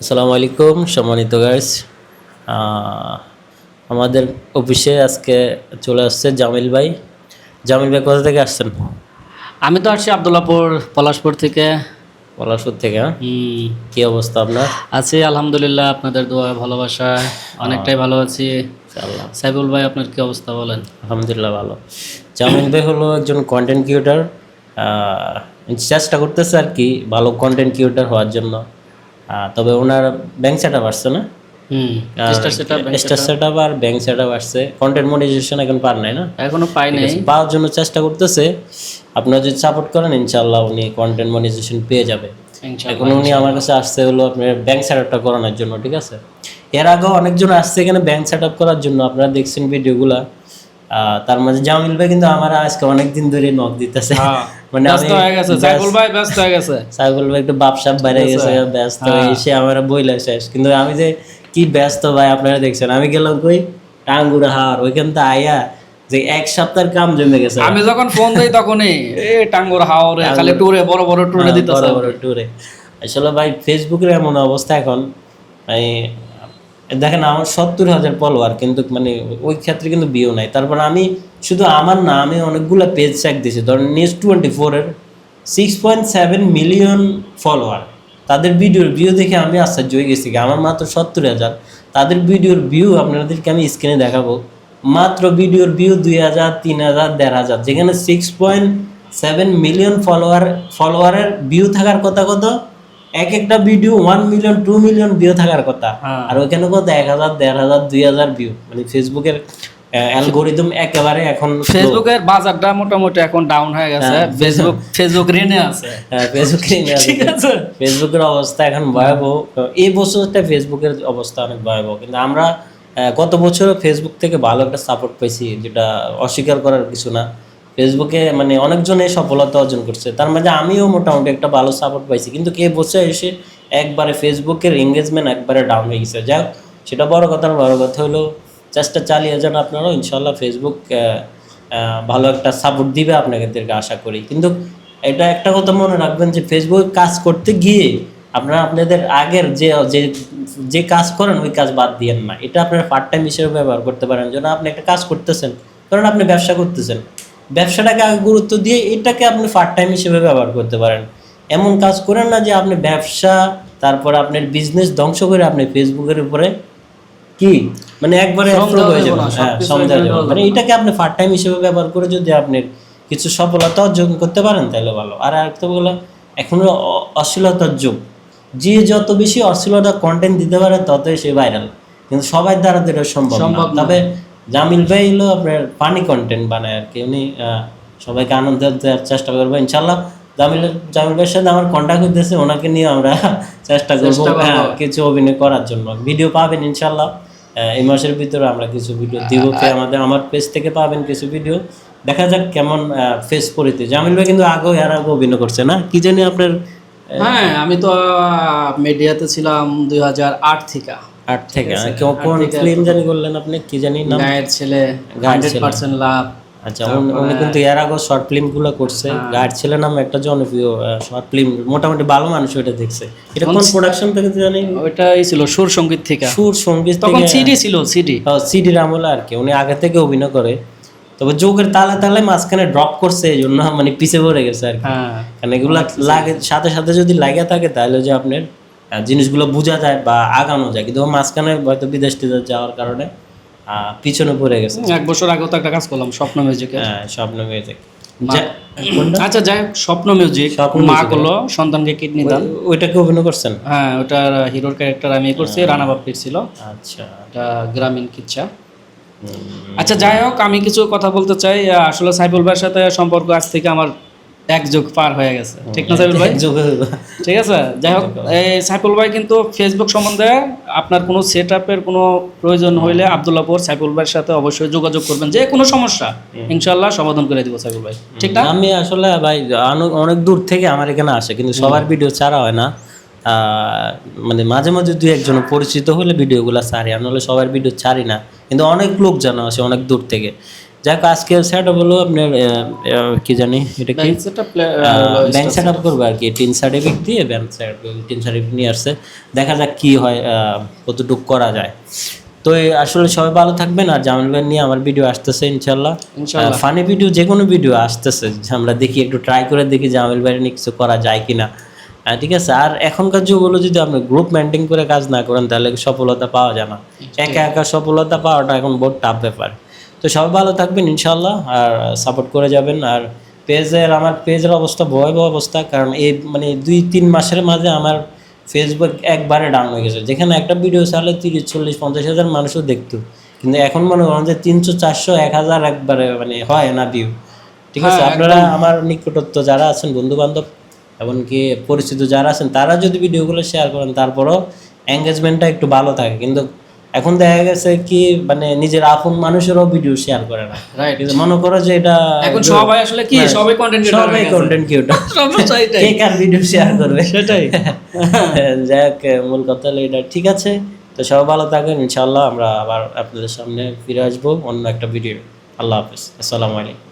আসসালামু আলাইকুম সম্মানিত গাইস আমাদের অফিসে আজকে চলে আসছে জামিল ভাই। জামিল ভাই কোথা থেকে আসছেন? আমি তো আসছি আবদুল্লাপুর পলাশপুর থেকে। পলাশপুর থেকে হ্যাঁ? কি অবস্থা আপনার? আছি আলহামদুলিল্লাহ আপনাদের দোয়া ভালোবাসায়। অনেকটাই ভালো আছি। সাইবুল ভাই আপনার কি অবস্থা বলেন? আলহামদুলিল্লাহ ভালো। জামিল ভাই হলো একজন কন্টেন্ট ক্রিয়েটার চেষ্টা করতেছে আর কি ভালো কন্টেন্ট ক্রিয়েটার হওয়ার জন্য। তবে ওনার ব্যাংক সেট আপ আসছে না? আর ব্যাংক সেট আপ আসছে। কন্টেন্ট মনিটাইজেশন এখন পার নাই না? এখনও পাই নাই। পাওয়ার জন্য চেষ্টা করতেছে। আপনারা যদি সাপোর্ট করেন ইনশাল্লাহ উনি কন্টেন্ট মনিটাইজেশন পেয়ে যাবে। এখন উনি আমার কাছে আসছে হলো আপনার ব্যাংক সেট আপটা করানোর জন্য ঠিক আছে? এর আগেও অনেকজন আসছে এখানে ব্যাংক সেট আপ করার জন্য। আপনারা দেখছেন ভিডিওগুলা তার মাঝে জামিল ভাই কিন্তু আমার আজকে অনেকদিন ধরে নক দিতেছে। হ্যাঁ, মানে ব্যস্ত হয়ে গেছে সাইবুল ভাই ব্যস্ত হয়ে গেছে। সাইবুল ভাই একটু বাপসাপ বাইরে গেছে ব্যস্ত হ্যাঁ। এসে আমার বইলা শেষ। কিন্তু আমি যে কি ব্যস্ত ভাই আপনারা দেখছেন আমি গেলাম কই? টাঙ্গুর হার ওইখান থেকে আয়া যে এক সপ্তাহের কাম জমে গেছে। আমি যখন ফোন দিই তখনই এ টাঙ্গুর হাওরে খালি টুরে বড় বড় টুরে দিতেছে বড় বড় ট্যুরে আসলে ভাই ফেসবুকের এমন অবস্থা এখন মানে দেখেন আমার সত্তর হাজার ফলোয়ার কিন্তু মানে ওই ক্ষেত্রে কিন্তু বিও নাই। তারপর আমি শুধু আমার না আমি অনেকগুলো পেজ চেক দিয়েছি। ধরেন নিউজ টোয়েন্টি ফোরের six point seven million follower তাদের ভিডিওর ভিউ দেখে আমি আশ্চর্য হয়ে গেছি আমার মাত্র সত্তর হাজার। তাদের ভিডিওর ভিউ আপনাদেরকে আমি স্ক্রিনে দেখাবো। মাত্র ভিডিওর ভিউ দুই হাজার, তিন হাজার, দেড় হাজার। যেখানে six point seven million follower ফলোয়ারের view থাকার কথা কত? এক একটা video one million two million view থাকার কথা। হ্যাঁ। আর ওইখানে কত? এক হাজার দেড় হাজার দুই হাজার ভিউ মানে ফেসবুকের অ্যালগোরিদম একেবারে এখন ফেসবুকের বাজারটা মোটামুটি এখন ডাউন হয়ে গেছে। ফেসবুক ফেসবুক ঋণে আছে। ফেসবুকে ঠিক আছে। ফেসবুকের অবস্থা এখন ভয়াবহ। এই বছরটা ফেসবুকের অবস্থা অনেক ভয়াবহ। কিন্তু আমরা গত বছর ফেসবুক থেকে ভালো একটা সাপোর্ট পেয়েছি যেটা অস্বীকার করার কিছু না। ফেসবুকে মানে অনেকজনে সফলতা অর্জন করছে। তার মাঝে আমিও মোটামুটি একটা ভালো সাপোর্ট পাইছি। কিন্তু কে বসে এসে একবারে ফেসবুকের এঙ্গেজমেন্ট একবারে ডাউন হয়ে গেছে? যাক সেটা বড় কথা বড় কথা হলো চেষ্টা চালিয়ে যান আপনারাও। ইনশাল্লাহ ফেসবুক ভালো একটা সাপোর্ট দিবে আপনাদেরকে আশা করি। কিন্তু এটা একটা কথা মনে রাখবেন যে ফেসবুকে কাজ করতে গিয়ে আপনারা আপনাদের আগের যে যে যে কাজ করেন, ওই কাজ বাদ দিয়েন না। এটা আপনারা পার্ট টাইম হিসেবে ব্যবহার করতে পারেন। যেন আপনি একটা কাজ করতেছেন কারণ আপনি ব্যবসা করতেছেন। ব্যবসাটাকে আগে গুরুত্ব দিয়ে এটাকে আপনি পার্ট টাইম হিসেবে ব্যবহার করতে পারেন। এমন কাজ করেন না যে আপনি ব্যবসা তারপর আপনার বিজনেস ধ্বংস করে আপনি ফেসবুকের উপরে কি? মানে একবারে হয়ে যাবে হ্যাঁ যাবে মানে এটাকে আপনি পার্ট টাইম হিসেবে ব্যবহার করে যদি আপনি কিছু সফলতা অর্জন করতে পারেন তাহলে ভালো। আর একটা বলে এখন অশ্লীলতার যুগ। যে যত বেশি অশ্লীলতা কন্টেন্ট দিতে পারে ততই সে ভাইরাল কিন্তু সবাই দ্বারা তো এটা সম্ভব। তবে জামিল ভাই হলো আপনার ফানি কন্টেন্ট বানায় আর কি উনি সবাইকে আনন্দ দেওয়ার চেষ্টা করব ইনশাল্লাহ জামিল জামিল ভাইয়ের সাথে আমার কন্ট্যাক্ট হইতেছে ওনাকে নিয়ে আমরা চেষ্টা করব। হ্যাঁ, কিছু অভিনয় করার জন্য। ভিডিও পাবেন ইনশাল্লাহ এই মাসের ভিতরে আমরা কিছু ভিডিও দিব কি আমাদের আমার পেজ থেকে পাবেন কিছু ভিডিও দেখা যাক কেমন ফেস পরিতে। জামিল ভাই কিন্তু আগেও এর আগে অভিনয় করছে না? কি জানি আপনার হ্যাঁ আমি তো মিডিয়াতে ছিলাম দুই হাজার আট থেকে। আর্ট থেকে আহ, কোন- কোন ফিল্ম জানি করলেন আপনি? কি জানি? গায়ের ছেলে হান্ড্রেড। পার্সেন্ট লাভ আচ্ছা উনি- কিন্তু এর আগে শর্ট করছে। গার্ড ছেলে নাম একটা জনপ্রিয় শর্ট ফিল্ম মোটামুটি ভালো মানুষ ওটা দেখছে। এটা কোন প্রোডাকশন থেকে জানি? ওইটাই ছিল সুর সংগীত থেকে। সুর সংগীত তখন সিডি ছিল সিডি সিডির আমলে আর কি উনি আগে থেকে অভিনয় করে। তবে যোগের তালে তালে মাঝখানে ড্রপ করছে এই জন্য মানে পিছে পড়ে গেছে আর কি। হ্যাঁ। কারণ এগুলো লাগে সাথে সাথে যদি লাগে থাকে তাহলে যে আপনার জিনিসগুলো বোঝা যায় বা আগানো যায়। কিন্তু মাঝখানে হয়তো বিদেশ টিদেশ যাওয়ার কারণে পিছনে পড়ে গেছে। এক বছর আগেও তো একটা কাজ করলাম স্বপ্ন মিউজিকে হ্যাঁ স্বপ্ন মিউজিক আচ্ছা যাই হোক, স্বপ্ন মিউজিক মা করল সন্তানকে কিডনি দান। ওইটাকে অভিনয় করছেন? হ্যাঁ ওটার হিরোর ক্যারেক্টার আমি করছি রানা বাপ্পির ছিল। আচ্ছা। এটা গ্রামীণ কিচ্ছা। আচ্ছা যাই হোক আমি কিছু কথা বলতে চাই। আসলে সাইফুল ভাইয়ের সাথে সম্পর্ক আজ থেকে আমার এক যুগ পার হয়ে গেছে। ঠিক না সাইফুল ভাই? ঠিক আছে যাই হোক এই সাইফুল ভাই কিন্তু ফেসবুক সম্বন্ধে আপনার কোনো সেট আপের কোনো প্রয়োজন হইলে আবদুল্লাপুর সাইফুল ভাইয়ের সাথে অবশ্যই যোগাযোগ করবেন। যে কোনো সমস্যা ইনশাল্লাহ সমাধান করে দিব সাইফুল ভাই। ঠিক না? আমি আসলে ভাই অনেক দূর থেকে আমার এখানে আসে কিন্তু সবার ভিডিও ছাড়া হয় না। আহ, মানে মাঝে মাঝে দুই একজন পরিচিত হলে ভিডিওগুলো ছাড়ি আমি হলে সবার ভিডিও ছাড়ি না। কিন্তু অনেক লোক জানা আসে অনেক দূর থেকে। যাক আজকের সেট হলো আপনার কি জানি এটা কি? ব্যাংক সেট আপ করব আর কি টিন সার্টিফিকেট দিয়ে ব্যাংক টিন সার্টিফিকেট নিয়ে আসছে। দেখা যাক কি হয় কতটুকু করা যায়। তো আসলে সবাই ভালো থাকবেন আর জামিল ভাই নিয়ে আমার ভিডিও আসতেছে ইনশাল্লাহ ইনশাআল্লাহ। ফানি ভিডিও যে কোনো ভিডিও আসতেছে আমরা দেখি একটু ট্রাই করে দেখি জামিল ভাই নিয়ে কিছু করা যায় কিনা। ঠিক আছে? আর এখনকার যুগ যুগগুলো যদি আপনি গ্রুপ মেনটেন করে কাজ না করেন তাহলে সফলতা পাওয়া যায় না। একা একা সফলতা পাওয়াটা এখন বহুত টাফ ব্যাপার। তো সবাই ভালো থাকবেন ইনশাল্লাহ আর সাপোর্ট করে যাবেন। আর পেজের আমার পেজের অবস্থা ভয়াবহ অবস্থা কারণ এই মানে দুই তিন মাসের মাঝে আমার ফেসবুক একবারে ডাউন হয়ে গেছে। যেখানে একটা ভিডিও চালে তিরিশ চল্লিশ পঞ্চাশ হাজার মানুষও দেখতো। কিন্তু এখন মনে করেন যে তিনশো চারশো এক হাজার একবারে মানে হয় না ভিউ ঠিক আছে? হ্যাঁ, আপনারা আমার নিকটত্ব যারা আছেন বন্ধু বান্ধব এমনকি পরিচিত যারা আছেন তারা যদি ভিডিওগুলো শেয়ার করেন তারপরও এঙ্গেজমেন্টটা একটু ভালো থাকে। কিন্তু এখন দেখা গেছে কি মানে নিজের আপন মানুষেরও ভিডিও শেয়ার করে না। রাইট মনে করো যে এটা এখন সবাই আসলে কি হ্যাঁ, সবাই কন্টেন্ট সবাই কন্টেন্ট ক্রিয়েটর সবাই কে কার ভিডিও শেয়ার করবে? সেটাই। যাক মূল কথা হলো এটা। ঠিক আছে তো সবাই ভালো থাকেন ইনশাআল্লাহ আমরা আবার আপনাদের সামনে ফিরে আসব অন্য একটা ভিডিও আল্লাহ হাফিজ। আসসালামু আলাইকুম।